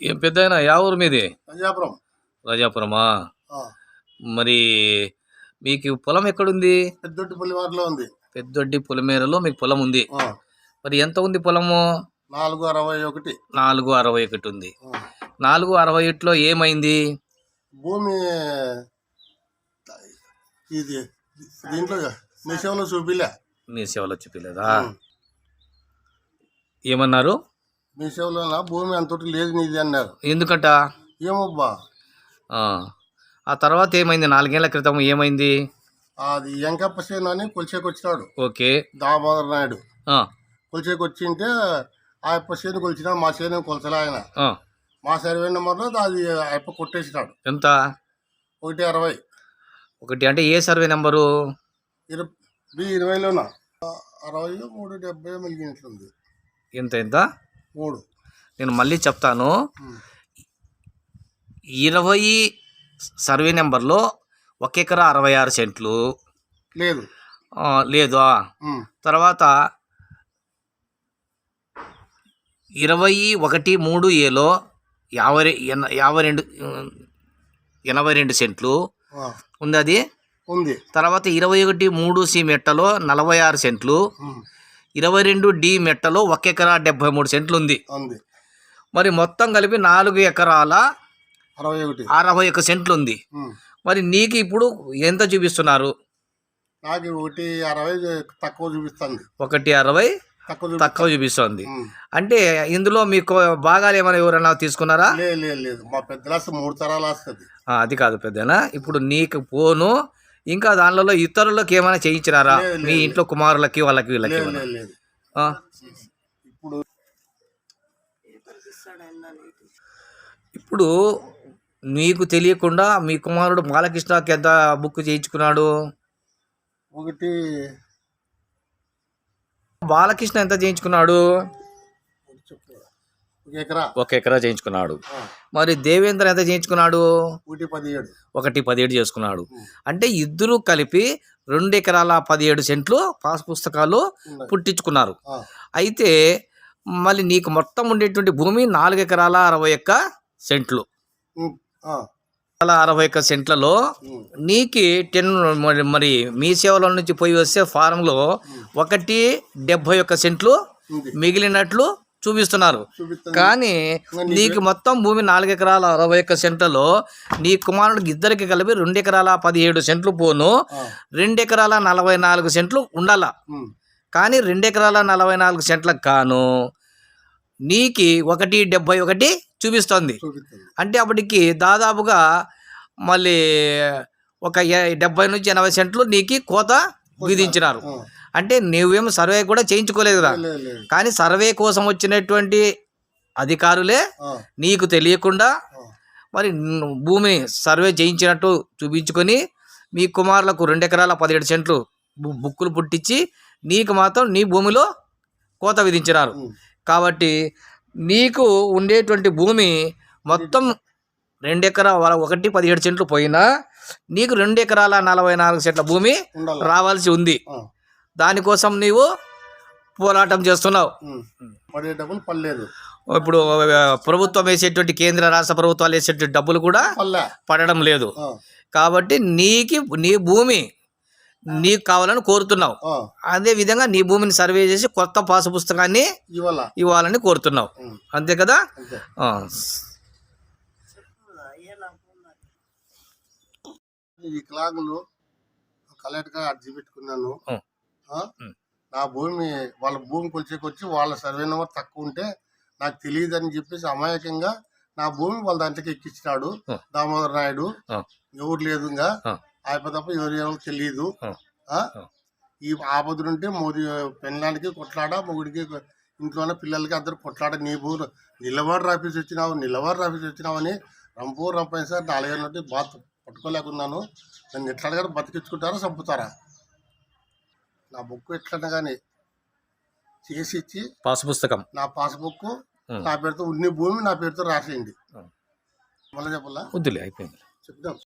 ఏం పెద్ద యా ఊరు మీది? పంజాపురం రాజాపురమా? మరి మీకు పొలం ఎక్కడుంది? పెద్దొట్టి పులివారిలో ఉంది. పెద్దొడ్డి పొలమేరలో మీకు పొలం ఉంది. మరి ఎంత ఉంది పొలము? నాలుగు అరవై ఒకటి. నాలుగు అరవై ఒకటి ఉంది. నాలుగు అరవై ఒకటిలో ఏమైంది? భూమి ఇది దీంట్లో నిశంలో చూపిలే. మీ సేవలో చూపించలేదా ఏమన్నారు? మీ సేవలో భూమి అంతటి లేదు నీది అన్నారు. ఎందుకంట? ఏమబ్బా? ఆ. ఆ తర్వాత ఏమైంది? నాలుగేళ్ళ క్రితం ఏమైంది? అది ఎంకప్ప సేను అని కొలిచేకి వచ్చినాడు ఓకే. దామోదర్ నాయుడు. ఆ, కొలిచేకి వచ్చింటే ఆ అప్ప సేను కొలిచినాడు మా సేను కొలచలే ఆయన. ఆ. మా సర్వే నెంబర్లో అది ఆ కొట్టేసినాడు. ఎంత? ఒకటి అరవై. ఒకటి అంటే ఏ సర్వే నెంబరు? ఇరవై బి ఇరవైలోన? అరవై మూడు డెబ్బై మిగిలినట్లుంది ఎంత ఎంత? మూడు. నేను మళ్ళీ చెప్తాను. ఇరవై సర్వే నెంబర్లో ఒక ఎకరా అరవై ఆరు సెంట్లు. లేదు. లేదా. తర్వాత ఇరవై ఒకటి మూడు ఏలో యాభై యాభై రెండు ఎనభై రెండు సెంట్లు. ఉంది అది? ఉంది. తర్వాత ఇరవై ఒకటి మూడు సి మెట్టలో నలభై ఆరు సెంట్లు. ఇరవై రెండు డి మెట్టలో ఒక ఎకరా డెబ్బై మూడు సెంట్లు ఉంది. ఉంది మరి మొత్తం కలిపి నాలుగు ఎకరాల అరవై ఒకటి. అరవై ఒక సెంట్లు ఉంది. మరి నీకు ఇప్పుడు ఎంత చూపిస్తున్నారు? నాకు ఒకటి అరవై తక్కువ చూపిస్తుంది. ఒకటి అరవై తక్కువ చూపి తక్కువ చూపిస్తుంది. అంటే ఇందులో మీకు భాగాలు ఏమైనా ఎవరైనా తీసుకున్నారా? లేదు లేదు. మా పెద్ద మూడు తరాలు వస్తుంది. అది కాదు పెద్దనా. ఇప్పుడు నీకు పోను ఇంకా దానిలో ఇతరులకు ఏమైనా చేయించినారా మీ. ఇంట్లో కుమారులకి వాళ్ళకి వీళ్ళకి? ఇప్పుడు ఇప్పుడు నీకు తెలియకుండా మీ కుమారుడు బాలకృష్ణకి ఎంత బుక్ చేయించుకున్నాడు ఒకటి బాలకృష్ణ ఎంత చేయించుకున్నాడు. ఒక ఎకరా. చేయించుకున్నాడు. మరి దేవేంద్ర ఎంత చేయించుకున్నాడు? ఒకటి పదిహేడు. చేసుకున్నాడు. అంటే ఇద్దరు కలిపి రెండు ఎకరాల పదిహేడు సెంట్లు పాస్ పుస్తకాలు. పుట్టించుకున్నారు. అయితే మళ్ళీ నీకు మొత్తం ఉండేటువంటి భూమి నాలుగు ఎకరాల అరవై ఒక్క సెంట్లు. అరవై ఒక్క సెంట్లలో నీకి టెన్ మరి మీ సేవల నుంచి పోయి వస్తే ఫారంలో ఒకటి డెబ్భై ఒక్క సెంట్లు మిగిలినట్లు చూపిస్తున్నారు. కానీ నీకు మొత్తం భూమి నాలుగు ఎకరాల అరవై ఒక్క సెంట్లలో నీ కుమారుడికి ఇద్దరికి కలిపి రెండు ఎకరాల పదిహేడు సెంట్లు పోను. రెండు ఎకరాల నలభై నాలుగు సెంట్లు ఉండాల. కానీ రెండు ఎకరాల నలభై నాలుగు సెంట్లకు కాను. నీకి ఒకటి డెబ్బై ఒకటి చూపిస్తోంది. అంటే అప్పటికి దాదాపుగా మళ్ళీ ఒక డెబ్బై నుంచి ఎనభై సెంట్లు నీకు కోత విధించినారు. అంటే నువ్వేం సర్వే కూడా చేయించుకోలేదు కదా. కానీ సర్వే కోసం వచ్చినటువంటి అధికారులే నీకు తెలియకుండా మరి భూమిని సర్వే చేయించినట్టు చూపించుకొని మీ కుమారులకు రెండు ఎకరాల పదిహేడు సెంట్లు బుక్కులు పుట్టించి నీకు మాత్రం నీ భూమిలో కోత విధించినారు. కాబట్టి నీకు ఉండేటువంటి భూమి మొత్తం రెండు ఎకరా ఒకటి పదిహేడు సెంట్లు పోయినా నీకు రెండు ఎకరాల నలభై నాలుగు సెంట్ల భూమి రావాల్సి ఉంది. దానికోసం నీవు పోరాటం చేస్తున్నావు. ఉమ్. పడే డబ్బులు పడలేదు. ఇప్పుడు ప్రభుత్వం వేసేటువంటి కేంద్ర రాష్ట్ర ప్రభుత్వాలు వేసేటువంటి డబ్బులు కూడా పడడం లేదు. కాబట్టి నీకి నీ భూమి నీకు కావాలని కోరుతున్నావు. అదే విధంగా నీ భూమిని సర్వే చేసి కొత్త పాసు పుస్తకాన్ని ఇవ్వాలని కోరుతున్నావు. అంతే కదా? వికలాంగులు కలెక్టర్గా అర్జీ పెట్టుకున్నాను. నా భూమి వాళ్ళ భూమి కొలిచేకొచ్చి వాళ్ళ సర్వే నెంబర్ తక్కువ ఉంటే నాకు తెలియదు అని చెప్పేసి అమాయకంగా నా భూమి వాళ్ళ దాంట్లోకి ఎక్కించినాడు. దామోదర్ నాయుడు. ఎవరు లేదు ఇంకా. ఆయన తప్ప ఎవరు ఎవరు తెలియదు. ఈ ఆపదులుంటే మోదీ పెళ్ళానికి కొట్లాడ మొగుడికి ఇంట్లోనే పిల్లలకి అందరు కొట్లాడ నీ భూ నిలబడి రాఫీస్ వచ్చినావు నిలబడి రాఫీస్ వచ్చినావు అని రంపు రంపైన సార్ నుండి బాత్ పట్టుకోలేకున్నాను. నన్ను ఎట్లా కానీ బతికించుకుంటారా చంపుతారా? నా బుక్ ఎట్లన్నా కానీ చేసి ఇచ్చి పాసు పుస్తకం నా పాస్బుక్. నా పేరుతో ఉన్ని భూమి నా పేరుతో రాసేయండి. మళ్ళీ చెప్పాలా? వద్దులే అయిపోయింది. చెప్దాం.